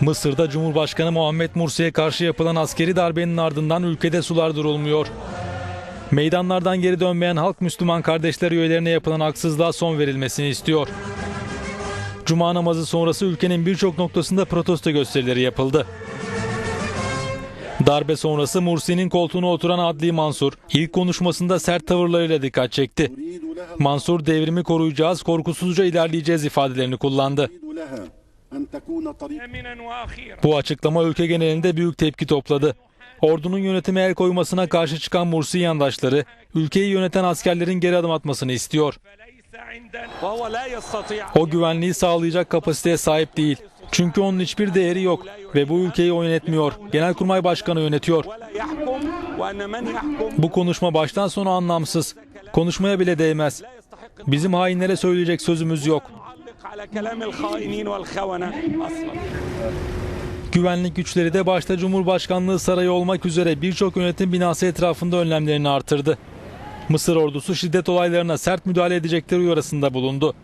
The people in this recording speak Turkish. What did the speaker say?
Mısır'da Cumhurbaşkanı Muhammed Mursi'ye karşı yapılan askeri darbenin ardından ülkede sular durulmuyor. Meydanlardan geri dönmeyen halk Müslüman kardeşler üyelerine yapılan haksızlığa son verilmesini istiyor. Cuma namazı sonrası ülkenin birçok noktasında protesto gösterileri yapıldı. Darbe sonrası Mursi'nin koltuğuna oturan Adli Mansur ilk konuşmasında sert tavırlarıyla dikkat çekti. Mansur devrimi koruyacağız, korkusuzca ilerleyeceğiz ifadelerini kullandı. Bu açıklama ülke genelinde büyük tepki topladı. Ordunun yönetime el koymasına karşı çıkan Mursi yandaşları, ülkeyi yöneten askerlerin geri adım atmasını istiyor. O güvenliği sağlayacak kapasiteye sahip değil. Çünkü onun hiçbir değeri yok ve bu ülkeyi o yönetmiyor. Genelkurmay Başkanı yönetiyor. Bu konuşma baştan sona anlamsız. Konuşmaya bile değmez. Bizim hainlere söyleyecek sözümüz yok. Güvenlik güçleri de başta Cumhurbaşkanlığı Sarayı olmak üzere birçok yönetim binası etrafında önlemlerini artırdı. Mısır ordusu şiddet olaylarına sert müdahale edecekleri uyarısında bulundu.